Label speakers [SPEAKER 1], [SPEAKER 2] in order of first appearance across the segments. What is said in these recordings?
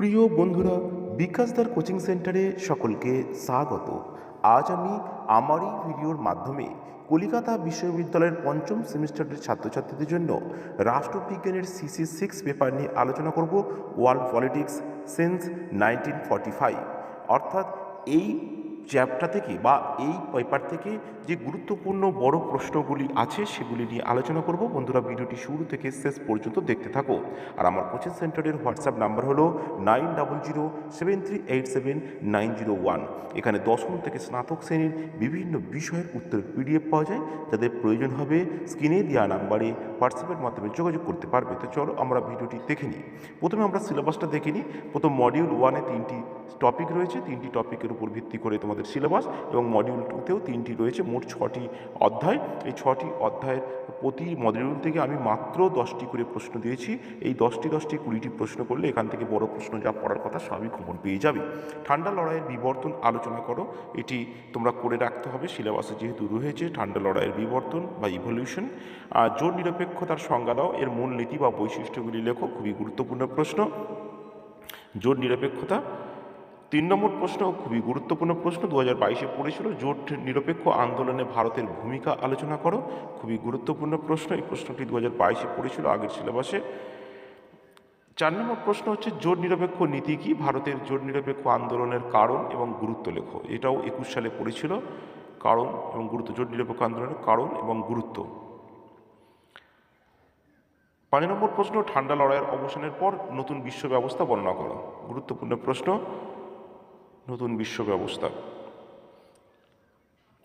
[SPEAKER 1] প্রিয় বন্ধুরা, বিকাশদার কোচিং সেন্টারে সকলকে স্বাগত। আজ আমি আমার এই ভিডিওর মাধ্যমে কলিকাতা বিশ্ববিদ্যালয়ের পঞ্চম সেমিস্টারের ছাত্রছাত্রীদের জন্য রাষ্ট্রবিজ্ঞানের সিসি সিক্স পেপার নিয়ে আলোচনা করব world politics since nineteen forty five. অর্থাৎ এই চ্যাপ্টার থেকে বা এই পেপার থেকে যে গুরুত্বপূর্ণ বড় প্রশ্নগুলি আছে সেগুলি নিয়ে আলোচনা করব। বন্ধুরা, ভিডিওটি শুরু থেকে শেষ পর্যন্ত দেখতে থাকো। আর আমার কোচিং সেন্টারের হোয়াটসঅ্যাপ নাম্বার হলো nine double zero seven three eight seven nine zero one. এখানে দশম থেকে স্নাতক শ্রেণির বিভিন্ন বিষয়ের উত্তর পিডিএফ পাওয়া যায়, যাদের প্রয়োজন হবে স্ক্রিনে দেওয়া নাম্বারে হোয়াটসঅ্যাপের মাধ্যমে যোগাযোগ করতে পারবে। তো চলো আমরা ভিডিওটি দেখে নিই। প্রথমে আমরা সিলেবাসটা দেখে নিই। প্রথম মডিউল ওয়ানে তিনটি টপিক রয়েছে। তিনটি টপিকের উপর ভিত্তি করে তোমাদের সিলেবাস এবং মডিউল টুতেও তিনটি রয়েছে। ছটি অধ্যায়। এই ছটি অধ্যায়ের প্রতি মডিউল থেকে আমি মাত্র দশটি করে প্রশ্ন দিয়েছি। এই দশটি দশটি, কুড়িটি প্রশ্ন করলে এখান থেকে বড় প্রশ্ন যা পড়ার কথা সবই খবর পেয়ে যাবে। ঠান্ডা লড়াইয়ের বিবর্তন আলোচনা করো। এটি তোমরা করে রাখতে হবে। সিলেবাসে যেহেতু রয়েছে ঠান্ডা লড়াইয়ের বিবর্তন বা ইভলিউশন আর জোর নিরপেক্ষতার সংজ্ঞা দাও। এর মূল নীতি বা বৈশিষ্ট্যগুলি লেখো। খুবই গুরুত্বপূর্ণ প্রশ্ন। জোট নিরপেক্ষতা তিন নম্বর প্রশ্ন, খুবই গুরুত্বপূর্ণ প্রশ্ন দু হাজার বাইশে পড়েছিল, জোট নিরপেক্ষ আন্দোলনে ভারতের ভূমিকা আলোচনা করো। খুবই গুরুত্বপূর্ণ প্রশ্ন, এই প্রশ্নটি দু হাজার বাইশে পড়েছিল, আগের সিলেবাসে। চার নম্বর প্রশ্ন হচ্ছে, জোট নিরপেক্ষ নীতি কি? ভারতের জোট নিরপেক্ষ আন্দোলনের কারণ এবং গুরুত্ব লেখো। এটাও একুশ সালে পড়েছিল, কারণ এবং গুরুত্ব, জোট নিরপেক্ষ আন্দোলনের কারণ এবং গুরুত্ব। পাঁচ নম্বর প্রশ্ন, ঠান্ডা লড়াইয়ের অবসানের পর নতুন বিশ্ব ব্যবস্থা বর্ণনা করো। গুরুত্বপূর্ণ প্রশ্ন নতুন বিশ্ব ব্যবস্থা।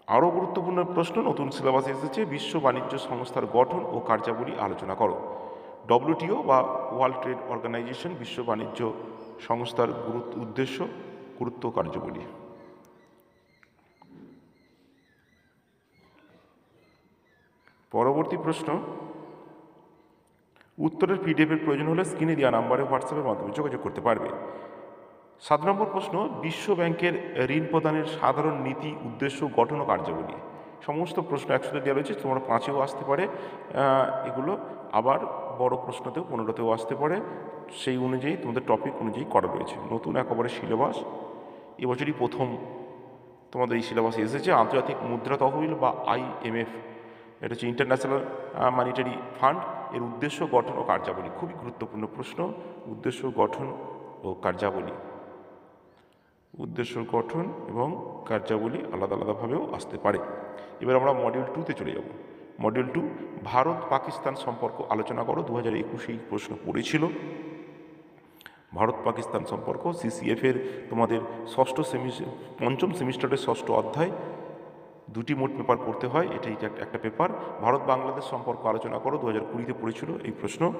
[SPEAKER 1] আরও গুরুত্বপূর্ণ প্রশ্ন, নতুন সিলেবাসে এসেছে, বিশ্ব বাণিজ্য সংস্থার গঠন ও কার্যাবলী আলোচনা করো। ডব্লিউটিও বা ওয়ার্ল্ড ট্রেড অর্গানাইজেশন বিশ্ব বাণিজ্য সংস্থার গুরুত্ব উদ্দেশ্য, গুরুত্ব কার্যাবলী। পরবর্তী প্রশ্ন, উত্তরের পিডিএফের প্রয়োজন হলে স্ক্রিনে দেওয়া নাম্বারে হোয়াটসঅ্যাপের মাধ্যমে যোগাযোগ করতে পারবে। সাত নম্বর প্রশ্ন, বিশ্ব ব্যাংকের ঋণ প্রদানের সাধারণ নীতি, উদ্দেশ্য, গঠন ও কার্যাবলী সমস্ত প্রশ্ন একসাথে দেওয়া রয়েছে, তোমরা পাঁচেও আসতে পারে। এগুলো আবার বড় প্রশ্নতেও, পনেরোতেও আসতে পারে। সেই অনুযায়ী, তোমাদের টপিক অনুযায়ী করা রয়েছে। নতুন একেবারে সিলেবাস এবছরই প্রথম তোমাদের এই সিলেবাসে এসেছে। আন্তর্জাতিক মুদ্রা তহবিল বা আইএমএফ এটা হচ্ছে ইন্টারন্যাশনাল মানিটারি ফান্ড এর উদ্দেশ্য, গঠন ও কার্যাবলী। খুবই গুরুত্বপূর্ণ প্রশ্ন, উদ্দেশ্য, গঠন ও কার্যাবলী। উদ্দেশ্য গঠন এবং কার্যাবলী আলাদা আলাদাভাবেও আসতে পারে। এবার আমরা মডিউল টুতে চলে যাব। মডিউল টু ভারত পাকিস্তান সম্পর্ক আলোচনা করো। দু হাজার একুশেই প্রশ্ন পড়েছিল। ভারত পাকিস্তান সম্পর্ক সিসিএফ এর তোমাদের ষষ্ঠ সেমিস্টার পঞ্চম সেমিস্টারের ষষ্ঠ অধ্যায়, দুটি মোট পেপার পড়তে হয়। এটাই একটা পেপার ভারত বাংলাদেশ সম্পর্ক আলোচনা করো। দু হাজার কুড়িতে পড়েছিল এই প্রশ্ন।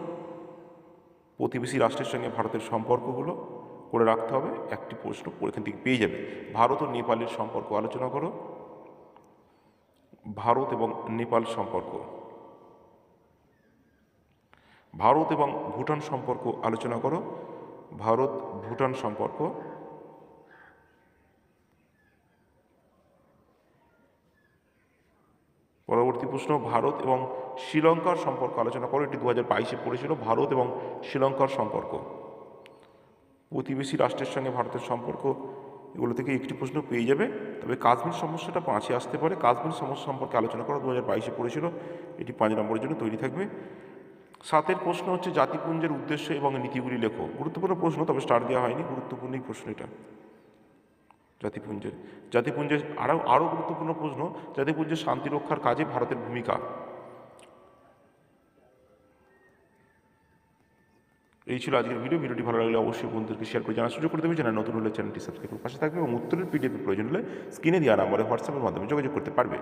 [SPEAKER 1] প্রতিবেশী রাষ্ট্রের সঙ্গে ভারতের সম্পর্কগুলো। করে রাখতে হবে। একটি প্রশ্ন এখান থেকে পেয়ে যাবে। ভারত ও নেপালের সম্পর্ক আলোচনা করো। ভারত এবং নেপাল সম্পর্ক। ভারত এবং ভুটান সম্পর্ক আলোচনা করো। ভারত, ভুটান সম্পর্ক। পরবর্তী প্রশ্ন, ভারত এবং শ্রীলঙ্কার সম্পর্ক আলোচনা করো। এটি দু হাজার বাইশে পড়েছিল। ভারত এবং শ্রীলঙ্কার সম্পর্ক। প্রতিবেশী রাষ্ট্রের সঙ্গে ভারতের সম্পর্ক, এগুলো থেকে একটি প্রশ্ন পেয়ে যাবে। তবে কাশ্মীর সমস্যাটা পাঁচে আসতে পারে। কাশ্মীর সমস্যা সম্পর্কে আলোচনা করা দু হাজার বাইশে পড়েছিল। এটি পাঁচ নম্বরের জন্য তৈরি থাকবে। সাতের প্রশ্ন হচ্ছে, জাতিপুঞ্জের উদ্দেশ্য এবং নীতিগুলি লেখো। গুরুত্বপূর্ণ প্রশ্ন, তবে স্টার দেওয়া হয়নি। গুরুত্বপূর্ণ এই প্রশ্ন এটা। জাতিপুঞ্জের জাতিপুঞ্জের আরও আরও গুরুত্বপূর্ণ প্রশ্ন, জাতিপুঞ্জের শান্তি রক্ষার কাজে ভারতের ভূমিকা। এই ছিল আজকের ভিডিও। ভিডিওটি ভালো লাগলে অবশ্যই বন্ধুদেরকে শেয়ার করে জানার সুযোগ করে দেবে জানা নতুন হলে চ্যানেলটি সাবস্ক্রাইব করে পাশে থাকবে এবং উত্তরের পিডিএফ প্রয়োজন হলে স্ক্রিনে দেওয়া নাম্বারে হোয়াটসঅ্যাপের মাধ্যমে যোগাযোগ করতে পারবে।